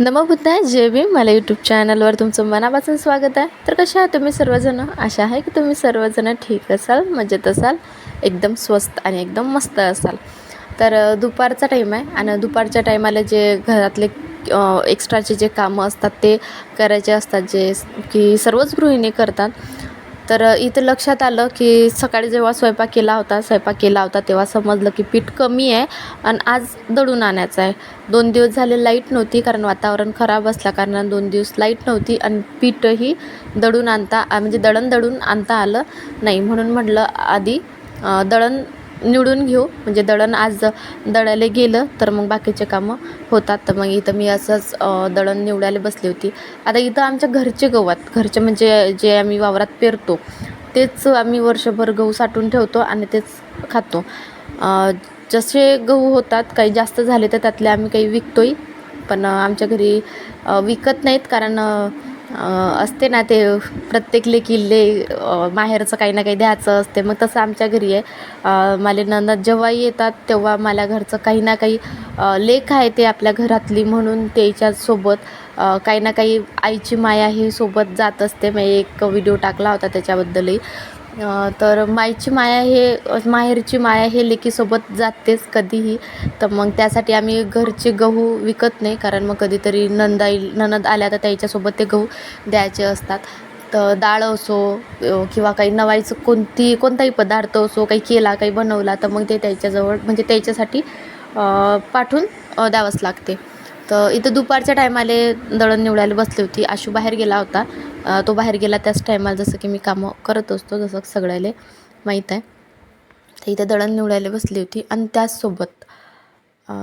नमबुद्धाय जय भीम. मला यूट्यूब चॅनलवर तुमचं मनापासून स्वागत आहे. तर कसे आहात तुम्ही सर्वजण? आशा आहे की तुम्ही सर्वजण ठीक असाल मजेत असाल एकदम स्वस्त आणि एकदम मस्त असाल. तर दुपारचा टाईम आहे आणि दुपारच्या टाईमाला जे घरातले एक्स्ट्राचे जे कामं असतात ते करायचे असतात जे की सर्वच गृहिणी करतात. तर इथं लक्षात आलं की सकाळी जेव्हा स्वयंपाक केला होता स्वयंपाक केला होता तेव्हा समजलं की पीठ कमी आहे आणि आज दळून आणायचं आहे. दोन दिवस झाले लाइट नव्हती कारण वातावरण खराब असल्या कारणानं दोन दिवस लाइट नव्हती आणि पीठही दळून आणता म्हणजे दळण दळून आणता आलं नाही. म्हणून म्हटलं आधी दळण निवडून घेऊ. म्हणजे दळण आज दळायला गेलं तर मग बाकीचे कामं होतात. तर मग इथं मी असंच दळण निवडायला बसली होती. आता इथं आमच्या घरचे गवत घरचे म्हणजे जे आम्ही वावरात पेरतो तेच आम्ही वर्षभर गहू साठवून ठेवतो आणि तेच खातो. जसे गहू होतात काही जास्त झाले तर त्यातले आम्ही काही विकतोय. पण आमच्या घरी विकत नाहीत कारण असते ना ते प्रत्येक लेकीले माहेरचं काही ना काही द्यायचं असते. मग तसं आमच्या घरी आहे. माले मला ननद जेव्हाही येतात तेव्हा मला घरचं काही ना काही लेख आहे ते आपल्या घरातली म्हणून त्याच्यासोबत काही ना काही आईची माया ही सोबत जात असते. मी एक व्हिडिओ टाकला होता त्याच्याबद्दलही. तर माईची माया हे माहेरची माया हे लेकीसोबत जातेच कधीही. तर मग त्यासाठी आम्ही घरचे गहू विकत नाही कारण मग कधीतरी नंदाई ननद आल्या तर त्याच्यासोबत ते गहू द्यायचे असतात. तर डाळ असो किंवा काही नवाईचं कोणती कोणताही पदार्थ असो काही केला काही बनवला तर मग ते त्याच्याजवळ म्हणजे त्याच्यासाठी पाठवून द्यावंच लागते. तर इथं दुपारच्या टायमाले दळण निवडायला बसली होती. आशू बाहेर गेला होता. तो बाहेर गेला त्याच टायमाला जसं की मी कामं करत असतो जसं सगळ्याले माहीत आहे. तर इथे दळण निवडायला बसली होती आणि त्याचसोबत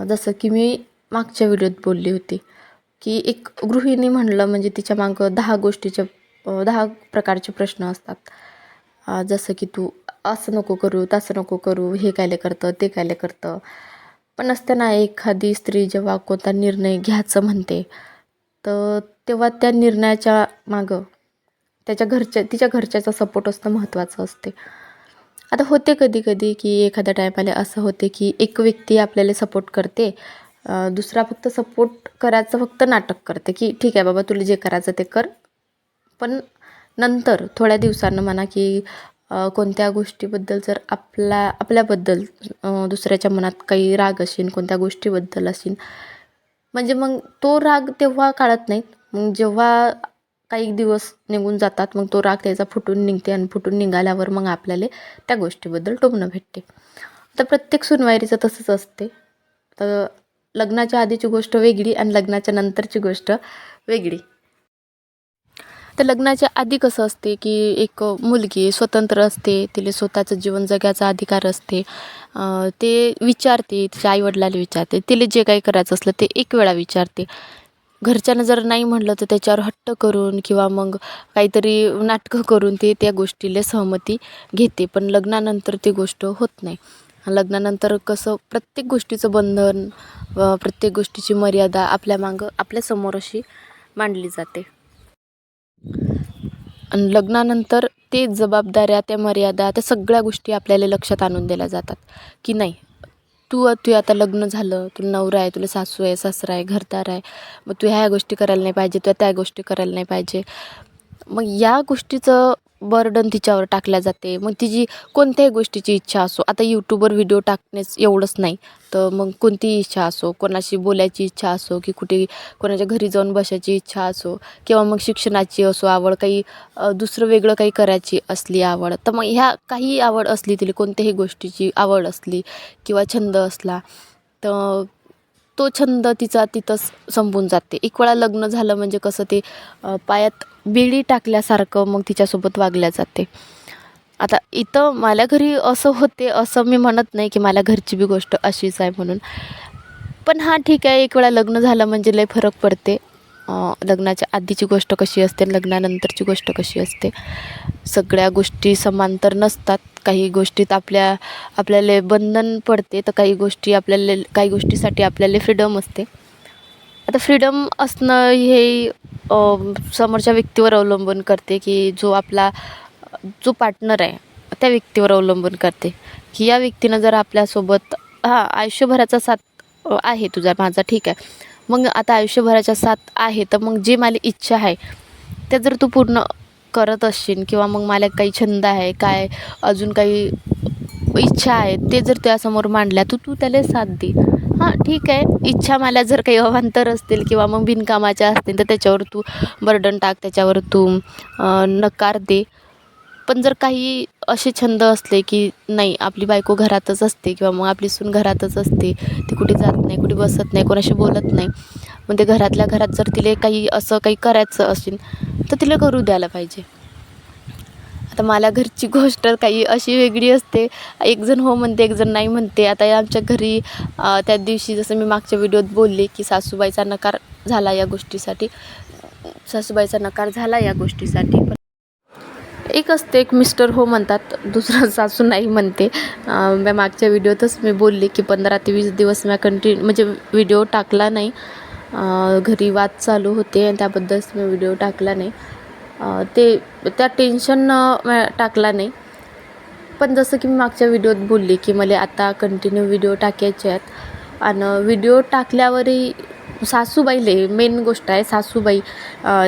जसं की मी मागच्या व्हिडिओत बोलली होती की एक गृहिणी म्हणलं म्हणजे तिच्या मागं दहा गोष्टीचे दहा प्रकारचे प्रश्न असतात. जसं की तू असं नको करू तसं नको करू हे कायले करतं ते कायले करतं. पण असते ना एखादी स्त्री जेव्हा कोणता निर्णय घ्यायचं म्हणते तर तेव्हा त्या निर्णयाच्या मागं त्याच्या घरच्या तिच्या घरच्याचा सपोर्ट असणं महत्त्वाचं असते. आता होते कधी कधी की एखाद्या टायमाला असं होते की एक व्यक्ती आपल्याला सपोर्ट करते दुसरा फक्त सपोर्ट करायचं फक्त नाटक करते की ठीक आहे बाबा तुला जे करायचं ते कर. पण नंतर थोड्या दिवसांनं म्हणा की कोणत्या गोष्टीबद्दल जर आपला आपल्याबद्दल दुसऱ्याच्या मनात काही राग असेल कोणत्या गोष्टीबद्दल असेल म्हणजे मग तो राग तेव्हा काढत नाहीत. मग जेव्हा काही दिवस निघून जातात मग तो राग त्याचा फुटून निघते आणि फुटून निघाल्यावर मग आपल्याला त्या गोष्टीबद्दल टोमणं भेटते. तर प्रत्येक सुनवायरीचं तसंच असते. तर लग्नाच्या आधीची गोष्ट वेगळी आणि लग्नाच्या नंतरची गोष्ट वेगळी. तर लग्नाच्या आधी कसं असते की एक मुलगी स्वतंत्र असते तिला स्वतःचं जीवन जगायचा अधिकार असते. ते विचारते तिच्या आईवडिलाला विचारते तिला जे काही करायचं असलं ते एक वेळा विचारते. घरच्यानं जर नाही म्हटलं तर त्याच्यावर हट्ट करून किंवा मग काहीतरी नाटकं करून ते त्या गोष्टीला सहमती घेते. पण लग्नानंतर ती गोष्ट होत नाही. लग्नानंतर कसं प्रत्येक गोष्टीचं बंधन व प्रत्येक गोष्टीची मर्यादा आपल्या मागं आपल्यासमोर अशी मांडली जाते. आणि लग्नानंतर ते जबाबदाऱ्या त्या मर्यादा त्या सगळ्या गोष्टी आपल्याला लक्षात आणून दिल्या जातात. की नाही तू तू आता लग्न झालं तुला नवरा आहे तुला सासू आहे सासरा आहे घरदार आहे. मग तू ह्या गोष्टी करायला नाही पाहिजे तू त्या गोष्टी करायला नाही पाहिजे. मग या गोष्टीचं बर्डन तिच्यावर टाकल्या जाते. मग तिची कोणत्याही गोष्टीची इच्छा असो आता यूट्यूबवर व्हिडिओ टाकणेच एवढंच नाही तर मग कोणतीही इच्छा असो कोणाशी बोलायची इच्छा असो की कुठे कोणाच्या घरी जाऊन बसायची इच्छा असो किंवा मग शिक्षणाची असो आवड काही दुसरं वेगळं काही करायची असली आवड तर मग ह्या काही आवड असली तिला कोणत्याही गोष्टीची आवड असली किंवा छंद असला तर तो छंद तिचा तिथंच संपून जाते. एक वेळा लग्न झालं म्हणजे कसं ते पायात बेडी टाकल्यासारखं मग तिच्यासोबत वागल्या जाते. आता इथं माझ्या घरी असं होते असं मी म्हणत नाही की माझ्या घरची बी गोष्ट अशीच आहे म्हणून. पण हां ठीक आहे एक वेळा लग्न झालं म्हणजे लय फरक पडते. लग्नाच्या आधीची गोष्ट कशी असते लग्नानंतरची गोष्ट कशी असते. सगळ्या गोष्टी समांतर नसतात. काही गोष्टीत आपल्या आपल्याला बंधन पडते तर काही गोष्टी आपल्याला काही गोष्टीसाठी आपल्याला फ्रीडम असते. आता फ्रीडम असणं हे समोरच्या व्यक्तीवर अवलंबून करते की जो आपला जो पार्टनर आहे त्या व्यक्तीवर अवलंबून करते. की या व्यक्तीनं जर आपल्यासोबत हां आयुष्यभराचा साथ आहे तुझा माझा ठीक आहे. मग आता आयुष्यभराच्या साथ आहे तर मग जे मला इच्छा आहे ते जर तू पूर्ण करत असशील किंवा मग मला काही छंद आहे काय अजून काही इच्छा आहे ते जर त्यासमोर मांडल्या तर तू त्याला साथ दे. हां ठीक आहे. इच्छा मला जर काही अवांतर असतील किंवा मग बिनकामाच्या असतील तर त्याच्यावर तू बर्डन टाक त्याच्यावर तू नकार दे. पण जर काही असे छंद असले की नाही आपली बायको घरातच असते किंवा मग आपली सून घरातच असते ती कुठे जात नाही कुठे बसत नाही कोणाशी बोलत नाही मग ते घरातल्या घरात जर तिला काही असं काही करायचं असेल तर तिला करू द्यायला पाहिजे. तर मला घरची गोष्ट काही अशी वेगळी असते. एक जण हो म्हणते एक जण नाही म्हणते. आता या आमच्या घरी त्या दिवशी जसं मी मागच्या व्हिडिओत बोलले की सासूबाईचा नकार झाला या गोष्टीसाठी. सासूबाईचा नकार झाला या गोष्टीसाठी. पण एक असते एक मिस्टर हो म्हणतात दुसरं सासू नाही म्हणते. मी मागच्या व्हिडिओतच मी बोलले की पंधरा ते वीस दिवस मी कंटिन्यू म्हणजे व्हिडिओ टाकला नाही. घरी वाद चालू होते आणि त्याबद्दलच मी व्हिडिओ टाकला नाही. ते त्या टेन्शन टाकला नाही. पण जसं की मी मागच्या व्हिडिओत बोलली की मला आता कंटिन्यू व्हिडिओ टाकायचे आहेत. आणि व्हिडिओ टाकल्यावरही सासूबाईले मेन गोष्ट आहे सासूबाई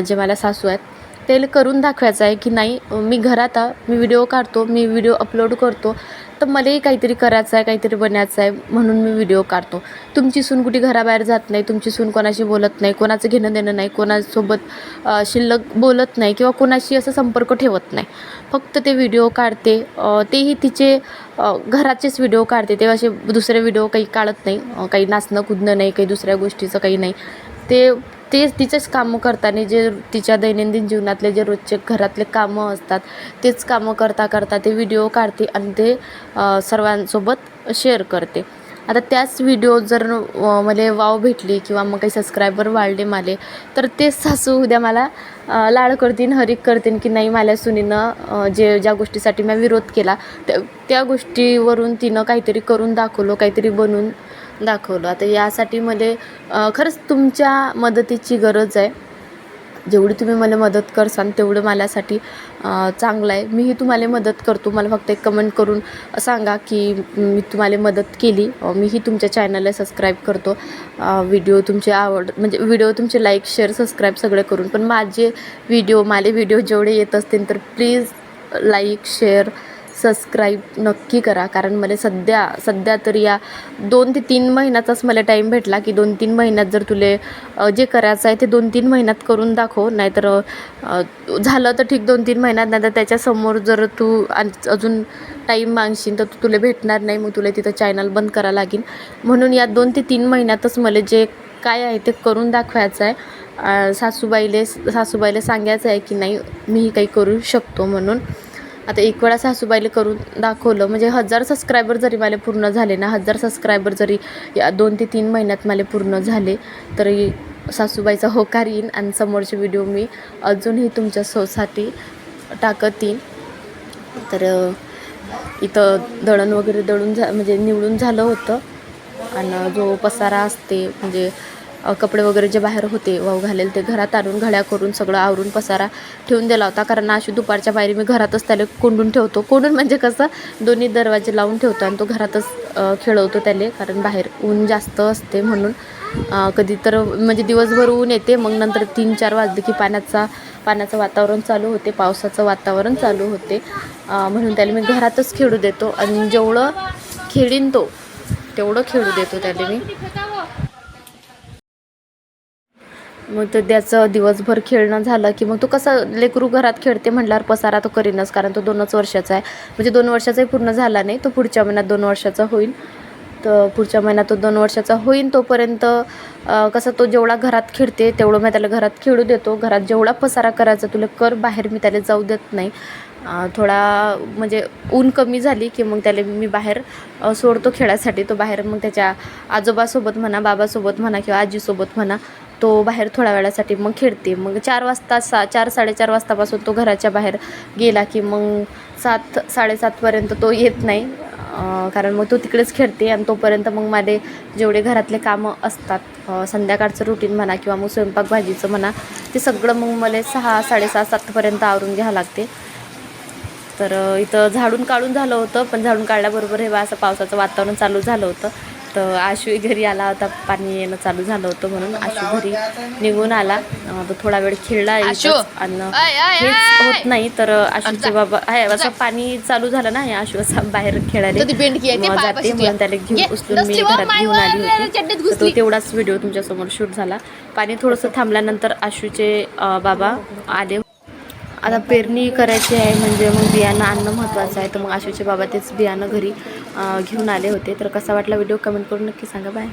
जे मला सासू आहेत त्याला करून दाखवायचं आहे की नाही मी घरात मी व्हिडिओ काढतो मी व्हिडिओ अपलोड करतो. तर मलाही काहीतरी करायचं आहे काहीतरी बनायचं आहे म्हणून मी व्हिडिओ काढतो. तुमची सून कुठे घराबाहेर जात नाही तुमची सून कोणाशी बोलत नाही कोणाचं घेणं देणं नाही कोणासोबत शिल्लक बोलत नाही किंवा कोणाशी असं संपर्क ठेवत नाही. फक्त ते व्हिडिओ काढते तेही तिचे घराचेच व्हिडिओ काढते. तेव्हा असे दुसरे व्हिडिओ काही काढत नाही काही नाचणं कुदणं नाही काही दुसऱ्या गोष्टीचं काही नाही. ते ते तिचेच कामं करताना जे तिच्या दैनंदिन जीवनातले जे रोजचे घरातले कामं असतात तेच कामं करता करता ते व्हिडिओ काढते आणि ते सर्वांसोबत शेअर करते. आता त्याच व्हिडिओ जर मला वाव भेटली किंवा मग काही सबस्क्रायबर वाढले माले तर तेच सासू उद्या मला लाड करतीन हरिक करतीन की नाही माझ्या सुनीनं जे ज्या गोष्टीसाठी मी विरोध केला त्या त्या गोष्टीवरून तिनं काहीतरी करून दाखवलं काहीतरी बनून दाखवलं. आता यासाठी मध्ये खरंच तुमच्या मदतीची गरज आहे. जेवढी तुम्ही मला मदत करसान तेवढं माझ्यासाठी चांगलं आहे. मीही तुम्हाला मदत करतो. मला फक्त एक कमेंट करून सांगा की मी तुम्हाला मदत केली. मीही तुमच्या चॅनलला सबस्क्राईब करतो. व्हिडिओ तुमचे आवड म्हणजे व्हिडिओ तुमचे लाईक शेअर सबस्क्राईब सगळे करून. पण माझे व्हिडिओ माझे व्हिडिओ जेवढे येत असतील तर प्लीज लाईक शेअर सबस्क्राईब नक्की करा. कारण मला सध्या सध्या तरी या दोन ते तीन महिन्याचाच मला टाईम भेटला की दोन तीन महिन्यात जर तुले जे करायचं आहे ते दोन तीन महिन्यात करून दाखव. नाहीतर झालं तर ठीक दोन तीन महिन्यात नाही तर त्याच्यासमोर जर तू आण- अजून टाईम मागशील तर तू तुला भेटणार नाही. मग तुला तिथं चॅनल बंद करावं लागेल म्हणून या दोन ते तीन महिन्यातच मला जे काय आहे ते करून दाखवायचं आहे. सासूबाईले सासूबाईला सांगायचं आहे की नाही मीही काही करू शकतो म्हणून. आता एक वेळा सासूबाईला करून दाखवलं. म्हणजे हजार सबस्क्रायबर जरी मला पूर्ण झाले ना हजार सबस्क्रायबर जरी या दोन ते तीन महिन्यात मला पूर्ण झाले तरी सासूबाईचा होकार येईन आणि समोरचे व्हिडिओ मी अजूनही तुमच्या सोसाठी टाकत येईन तर इथं दळण वगैरे दळून झा म्हणजे निवडून झालं होतं. आणि जो पसारा असते म्हणजे कपडे वगैरे जे बाहेर होते वाहू घालेल ते घरात आणून घड्या करून सगळं आवरून पसारा ठेवून दिला होता. कारण अशी दुपारच्या बाहेर मी घरातच त्याला कोंडून ठेवतो. कोंडून म्हणजे कसं दोन्ही दरवाजे लावून ठेवतो आणि तो घरातच खेळवतो त्याले. कारण बाहेर ऊन जास्त असते म्हणून कधी तर म्हणजे दिवसभर ऊन येते. मग नंतर तीन चार वाजले की पाण्याचा पाण्याचं वातावरण चालू होते. पावसाचं वातावरण चालू होते. म्हणून त्याला मी घरातच खेळू देतो. आणि जेवढं खेळीन तो तेवढं खेळू देतो त्याला मी. मग तर त्याचं दिवसभर खेळणं झालं की मग तो कसा लेकरू घरात खेळते म्हटल्यावर पसारा तो करीनच कारण तो दोनच वर्षाचा आहे. म्हणजे दोन वर्षाचाही पूर्ण झाला नाही तो पुढच्या महिन्यात दोन वर्षाचा होईल. तर पुढच्या महिन्यात तो दोन वर्षाचा होईल तोपर्यंत कसं तो जेवढा घरात खेळते तेवढं मी त्याला घरात खेळू देतो. घरात जेवढा पसारा करायचा तुला कर बाहेर मी त्याला जाऊ देत नाही. थोडा म्हणजे ऊन कमी झाली की मग त्याला मी बाहेर सोडतो खेळासाठी. तो बाहेर मग त्याच्या आजोबासोबत म्हणा बाबासोबत म्हणा किंवा आजीसोबत म्हणा तो बाहेर थोड्या वेळासाठी मग खेळते. मग चार वाजता सा चार साडेचार वाजतापासून तो घराच्या बाहेर गेला की मग सात साडेसातपर्यंत तो येत नाही. कारण मग तो तिकडेच खेळते आणि तोपर्यंत मग माझे जेवढे घरातले कामं असतात संध्याकाळचं रुटीन म्हणा किंवा मग स्वयंपाक भाजीचं म्हणा ते सगळं मग मला सहा साडेसहा सातपर्यंत आवरून घ्यावं लागते. तर इथं झाडून काढून झालं होतं पण झाडून काढल्याबरोबर हे बा असं पावसाचं वातावरण चालू झालं होतं. तर आशू घरी आला होता पाणी येणं चालू झालं होतं म्हणून आशू घरी निघून आला अं, तो थोडा वेळ खेळला. आणि हेच! होत नाही तर आशूचे. बाबा आहे असं. पाणी चालू झालं ना हे आशू असं बाहेर खेळायला तर जाते म्हणून त्याला घेऊन उचलून मी व घरात घेऊन आली वर होती तर. तो तेवढाच व्हिडिओ तुमच्यासमोर शूट झाला पाणी थोडंसं थांबल्यानंतर आशूचे बाबा आले आता पेरणी करायची आहे म्हणजे मग बियाणं आणणं महत्त्वाचं आहे. तर मग आशूचे बाबा तेच बियाणं घरी घेऊन आले होते. तर कसा वाटला व्हिडिओ? कमेंट करून नक्की सांगा. बाय.